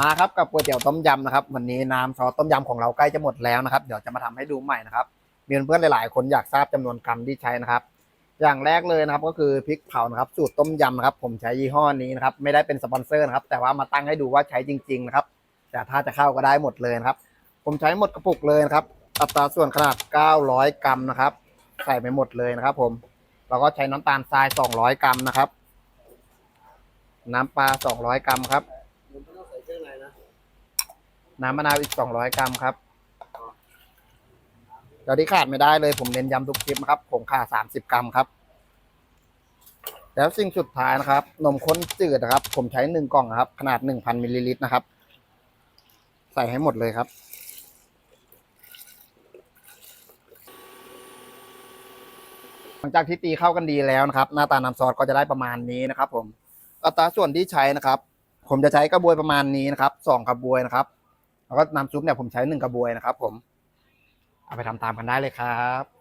มาครับกับก๋วยเตี๋ยวต้มยำนะครับ วันนี้น้ำซอสต้มยำของเราใกล้จะหมดแล้วนะครับ เดี๋ยวจะมาทำให้ดูใหม่นะครับ มีเพื่อนๆหลาย ๆ คนอยากทราบจำนวนกรัมที่ใช้นะครับ อย่างแรกเลยนะครับก็คือพริกเผานะครับ สูตรต้มยำนะครับ ผมใช้ยี่ห้อนี้นะครับ ไม่ได้เป็นสปอนเซอร์นะครับ แต่ว่ามาตั้งให้ดูว่าใช้จริง ๆ นะครับ แต่ถ้าจะเข้าก็ได้หมดเลยนะครับ ผมใช้หมดกระปุกเลยนะครับ อัตราส่วนขนาด 900 กรัมนะครับ ใส่ไปหมดเลยนะครับ ผมแล้วก็ใช้น้ำตาลทราย 200 กรัมนะครับ น้ำปลา 200 กรัมครับ ผมไม่ต้องใส่เครื่องในนะ น้ำมะนาวอีก 200 กรัมครับเดี๋ยวที่ขาดไม่ได้เลยผมเน้นย้ำทุกคลิปนะครับผงข่า30 กรัมครับ แล้วสิ่งสุดท้ายนะครับ นมข้นจืดนะครับ ผมใช้หนึ่งกล่องครับ ขนาด 1,000มิลลิลิตรนะครับ ใส่ให้หมดเลยครับหลังจากที่ตีเข้ากันดีแล้วนะครับ หน้าตาน้ำซอสก็จะได้ประมาณนี้นะครับ ผมอัตราส่วนที่ใช้นะครับ ผมจะใช้กระบวยประมาณนี้นะครับสองกระบวยนะครับ แล้วก็น้ำซุปเนี่ยผมใช้หนึ่งกระบวยนะครับ ผม เอาไปทำตามกันได้เลยครับ